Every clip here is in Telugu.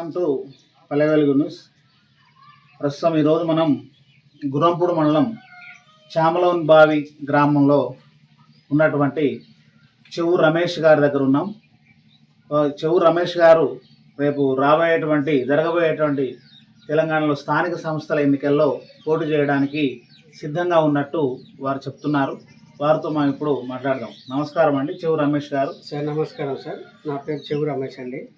Welcome to Pallevelugu news. ప్రస్తుతం ఈరోజు మనం గురంపూడి మండలం చామలోన్ బావి గ్రామంలో ఉన్నటువంటి చెవు రమేష్ గారి దగ్గర ఉన్నాం. చెవు రమేష్ గారు రేపు రాబోయేటువంటి జరగబోయేటువంటి తెలంగాణలో స్థానిక సంస్థల ఎన్నికల్లో పోటీ చేయడానికి సిద్ధంగా ఉన్నట్టు వారు చెప్తున్నారు. వారితో మనం ఇప్పుడు మాట్లాడదాం. నమస్కారం అండి చెవు రమేష్ గారు. సార్ నమస్కారం సార్. నా పేరు చెవు రమేష్ అండి.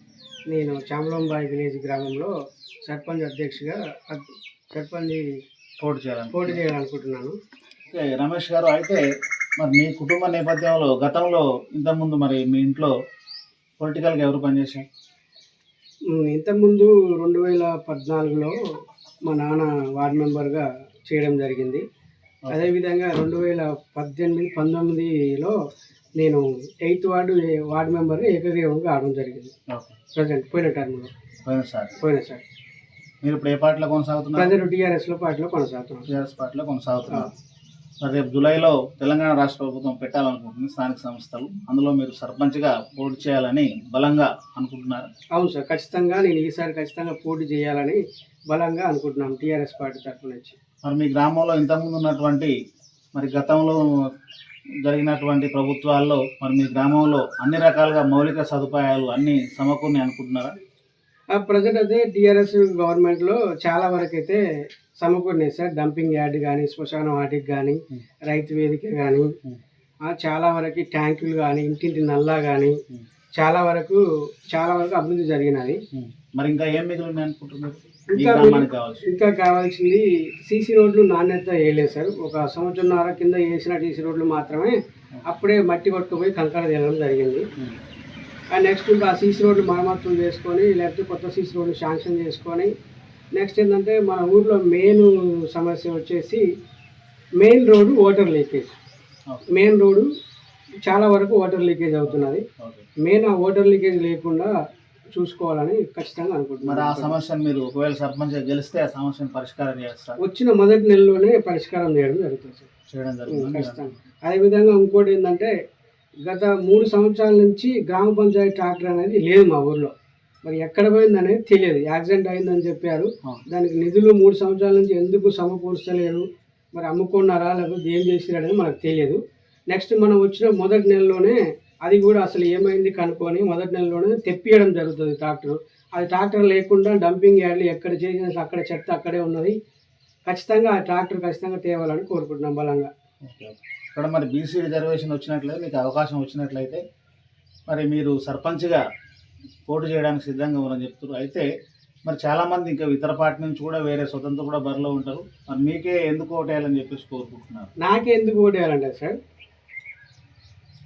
నేను చామలంబాయి విలేజ్ గ్రామంలో సర్పంచ్ అధ్యక్షుగా సర్పంచ్ పోటీ చేయాలని పోటీ చేయాలనుకుంటున్నాను. ఓకే, రమేష్ గారు అయితే మరి మీ కుటుంబ నేపథ్యంలో గతంలో ఇంతకుముందు మరి మీ ఇంట్లో పొలిటికల్గా ఎవరు పనిచేశారు? ఇంతకుముందు రెండు వేల పద్నాలుగులో మా నాన్న వార్డ్ మెంబర్గా చేయడం జరిగింది. అదేవిధంగా రెండు వేల పద్దెనిమిది పంతొమ్మిదిలో నేను ఎయిత్ వార్డు వార్డు మెంబర్గా ఏకగ్రీవంగా ఆడడం జరిగింది. ప్రజెంట్ పోయిన టర్మ్లో. పోయినసారి పోయిన సార్. మీరు ఇప్పుడు ఏ పార్టీలో కొనసాగుతున్నారు? ప్రజెంట్ టీఆర్ఎస్లో పార్టీలో కొనసాగుతున్నాను టీఆర్ఎస్ పార్టీలో కొనసాగుతున్నారు. మరి రేపు జూలైలో తెలంగాణ రాష్ట్ర ప్రభుత్వం పెట్టాలనుకుంటుంది స్థానిక సంస్థలు. అందులో మీరు సర్పంచ్గా పోటీ చేయాలని బలంగా అనుకుంటున్నారు? అవును సార్ ఖచ్చితంగా నేను ఈసారి ఖచ్చితంగా పోటీ చేయాలని బలంగా అనుకుంటున్నాను టీఆర్ఎస్ పార్టీ తరఫు నుంచి. మరి మీ గ్రామంలో ఇంతకుముందు ఉన్నటువంటి మరి గతంలో జరిగినటువంటి ప్రభుత్వాల్లో మరి మీ గ్రామంలో అన్ని రకాలుగా మౌలిక సదుపాయాలు అన్ని సమకూర్ని అనుకుంటున్నారా ఆ ప్రజెంట్ అయితే టీఆర్ఎస్ గవర్నమెంట్లో చాలా వరకు అయితే సమకూరినాయి సార్ డంపింగ్ యార్డ్ కానీ శ్మశాన వాటికి కానీ. రైతు వేదిక కానీ. చాలా వరకు ట్యాంకులు కానీ ఇంటింటి నల్లా కానీ. చాలా వరకు చాలా వరకు అభివృద్ధి జరిగినది మరి ఇంకా ఏం మిగిలింది అనుకుంటున్నారు ఇంకా ఇంకా కావాల్సింది సీసీ రోడ్లు నాణ్యత వేయలేదు సార్. ఒక సంవత్సరంన్నర కింద వేసిన సీసీ రోడ్లు మాత్రమే అప్పుడే మట్టి కొట్టుకుపోయి కంకర తేలడం జరిగింది. నెక్స్ట్ ఇంకా ఆ సీసీ రోడ్లు మరమ్మతులు చేసుకొని లేకపోతే కొత్త సీసీ రోడ్లు శాంక్షన్ చేసుకొని నెక్స్ట్ ఏంటంటే మన ఊర్లో మెయిన్ సమస్య వచ్చేసి main road water leakage main road చాలా వరకు వాటర్ లీకేజ్ అవుతున్నది. మెయిన్ ఆ వాటర్ లీకేజ్ లేకుండా చూసుకోవాలని ఖచ్చితంగా మరి ఆ అనుకుంటున్నాను సమస్యను మీరు ఒకవేళ సర్పంచ్ గెలిస్తే ఆ సమస్యను పరిష్కారం చేస్తారు? వచ్చిన మొదటి నెలలోనే పరిష్కారం చేయడం జరుగుతుంది సార్. చేయడం జరుగుతుంది. ఖచ్చితంగా. అదేవిధంగా ఇంకోటి ఏంటంటే గత మూడు సంవత్సరాల నుంచి గ్రామ పంచాయతీ ట్రాక్టర్ అనేది లేదు మా ఊర్లో. మరి ఎక్కడ పోయింది అనేది తెలియదు. యాక్సిడెంట్ అయిందని చెప్పారు. దానికి నిధులు మూడు సంవత్సరాల నుంచి ఎందుకు సమకూర్చలేరు? మరి అమ్ముకున్నారా? లేకపోతే ఏం చేసిరు అనేది మనకు తెలియదు. నెక్స్ట్ మనం వచ్చిన మొదటి నెలలోనే అది కూడా అసలు ఏమైంది కనుక్కొని మొదటి నెలలోనే తెప్పియడం జరుగుతుంది ట్రాక్టర్. అది ట్రాక్టర్ లేకుండా డంపింగ్ యార్డ్లు ఎక్కడ చేసిన అక్కడ చెత్త అక్కడే ఉన్నది. ఖచ్చితంగా ఆ ట్రాక్టర్ ఖచ్చితంగా తేవాలని కోరుకుంటున్నాం బలంగా. ఓకే. ఇక్కడ మరి బీసీ రిజర్వేషన్ వచ్చినట్లయితే మీకు అవకాశం వచ్చినట్లయితే మరి మీరు సర్పంచ్గా పోటీ చేయడానికి సిద్ధంగా ఉన్నారని చెప్తారు అయితే మరి చాలామంది ఇంకా ఇతర పార్టీ నుంచి కూడా వేరే స్వతంత్ర కూడా బరిలో ఉంటారు. మరి మీకే ఎందుకు ఓటేయాలని చెప్పేసి కోరుకుంటున్నారు? నాకే ఎందుకు ఓటేయాలంటే సార్?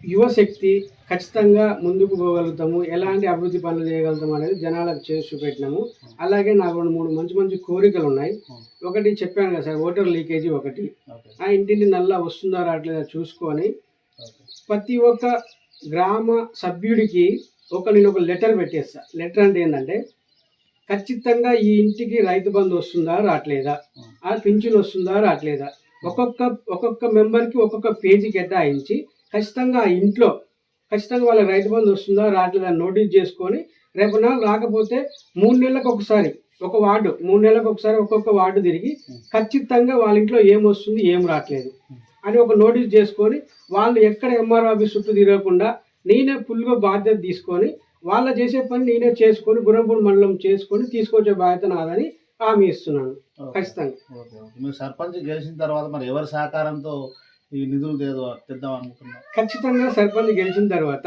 యువశక్తి ఖచ్చితంగా ముందుకు పోగలుగుతాము. ఎలాంటి అభివృద్ధి పనులు చేయగలుగుతాము అనేది జనాలకు చేసి చూపెట్టినాము. అలాగే నాకు రెండు మూడు మంచి మంచి కోరికలు ఉన్నాయి. ఒకటి చెప్పాను కదా సార్ వాటర్ లీకేజీ ఒకటి. ఆ ఇంటింటి నల్లా వస్తుందా రావట్లేదా చూసుకొని ప్రతి ఒక్క గ్రామ సభ్యుడికి ఒక నేను ఒక లెటర్ పెట్టేస్తా. లెటర్ అంటే ఏంటంటే ఖచ్చితంగా ఈ ఇంటికి రైతు బంధు వస్తుందా రావట్లేదా? ఆ. పింఛన్ వస్తుందా రావట్లేదా? ఒక్కొక్క ఒక్కొక్క మెంబర్కి ఒక్కొక్క పేజీ కేటాయించి ఖచ్చితంగా ఆ ఇంట్లో ఖచ్చితంగా వాళ్ళకి రైతు బంధు వస్తుందా రావట్లేదా అని నోటీస్ చేసుకొని రేపు నాడు రాకపోతే మూడు నెలలకు ఒకసారి ఒక వార్డు మూడు నెలలకు ఒకసారి ఒక్కొక్క వార్డు తిరిగి ఖచ్చితంగా వాళ్ళ ఇంట్లో ఏం వస్తుంది ఏం రావట్లేదు అని ఒక నోటీస్ చేసుకొని వాళ్ళు ఎక్కడ ఎంఆర్ ఆఫీస్ చుట్టూ తిరగకుండా నేనే ఫుల్గా బాధ్యత తీసుకొని వాళ్ళ చేసే పని నేనే చేసుకొని గురంపూడి మండలం చేసుకొని తీసుకొచ్చే బాధ్యత నాదని హామీ ఇస్తున్నాను. ఖచ్చితంగా. మీరు సర్పంచ్ గెలిచిన తర్వాత మరి ఎవరి సహకారంతో ఈ నిధులు తెదో తెద్దాం అనుకుంటున్నారు ఖచ్చితంగా సర్పంచ్ గెలిచిన తర్వాత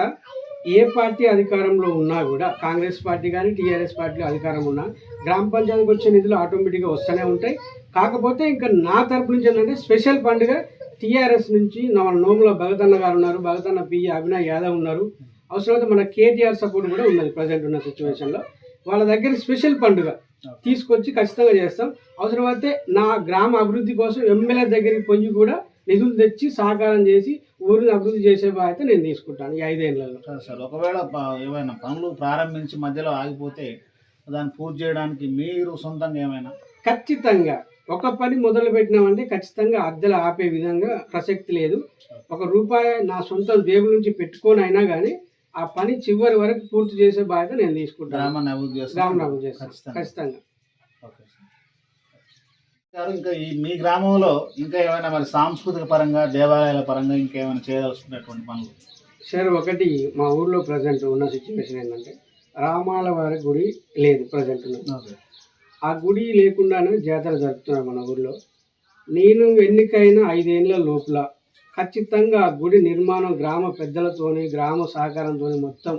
ఏ పార్టీ అధికారంలో ఉన్నా కూడా కాంగ్రెస్ పార్టీ కానీ టీఆర్ఎస్ పార్టీ అధికారం ఉన్నా గ్రామ పంచాయతీకి వచ్చే నిధులు ఆటోమేటిక్గా వస్తూనే ఉంటాయి. కాకపోతే ఇంకా నా తరపు నుంచి ఏంటంటే స్పెషల్ పండుగ టీఆర్ఎస్ నుంచి నా నోముల భగతన్న గారు ఉన్నారు భగతన్న పి. అభినయ్ యాదవ్ ఉన్నారు. అవసరమైతే మన కేటీఆర్ సపోర్ట్ కూడా ఉన్నది ప్రజెంట్ ఉన్న సిచ్యువేషన్లో. వాళ్ళ దగ్గర స్పెషల్ పండుగ తీసుకొచ్చి ఖచ్చితంగా చేస్తాం. అవసరమైతే నా గ్రామ అభివృద్ధి కోసం ఎమ్మెల్యే దగ్గరికి పోయి కూడా నిధులు తెచ్చి సహకారం చేసి ఊరిని అభివృద్ధి చేసే బాధ్యత నేను తీసుకుంటాను ఈ ఐదేళ్ళలో. సరే ఒకవేళ ఏమైనా పనులు ప్రారంభించి మధ్యలో ఆగిపోతే దాన్ని పూర్తి చేయడానికి మీరు సొంతంగా ఏమైనా? ఖచ్చితంగా. ఒక పని మొదలు పెట్టినామంటే ఖచ్చితంగా అద్దెలు ఆపే విధంగా ప్రసక్తి లేదు. ఒక రూపాయి నా సొంత జేబు నుంచి పెట్టుకొని అయినా కానీ ఆ పని చివరి వరకు పూర్తి చేసే బాధ్యత నేను తీసుకుంటాను. ఖచ్చితంగా. గారు ఇంకా ఈ మీ గ్రామంలో ఇంకా ఏమైనా మరి సాంస్కృతిక పరంగా దేవాలయాల పరంగా ఇంకేమైనా చేయదలుచుకున్నటువంటి పనులు? సార్ ఒకటి మా ఊర్లో ప్రజెంట్ ఉన్న సిచ్యువేషన్ ఏంటంటే రామాల వారి గుడి లేదు ప్రజెంట్ ఆ గుడి లేకుండానే జాతర జరుపుతున్నారు మన ఊర్లో. నేను ఎన్నికైన ఐదేళ్ళ లోపల ఖచ్చితంగా ఆ గుడి నిర్మాణం గ్రామ పెద్దలతోని గ్రామ సహకారంతో మొత్తం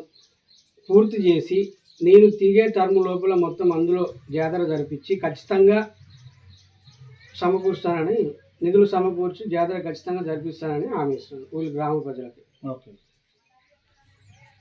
పూర్తి చేసి నేను తిరిగే టర్మ్ లోపల మొత్తం అందులో జాతర జరిపించి ఖచ్చితంగా సమకూరుస్తానని నిధులు సమకూర్చి జాతర ఖచ్చితంగా జరిపిస్తానని హామీ ఇస్తున్నాను గ్రామ ప్రజలకి. ఓకే.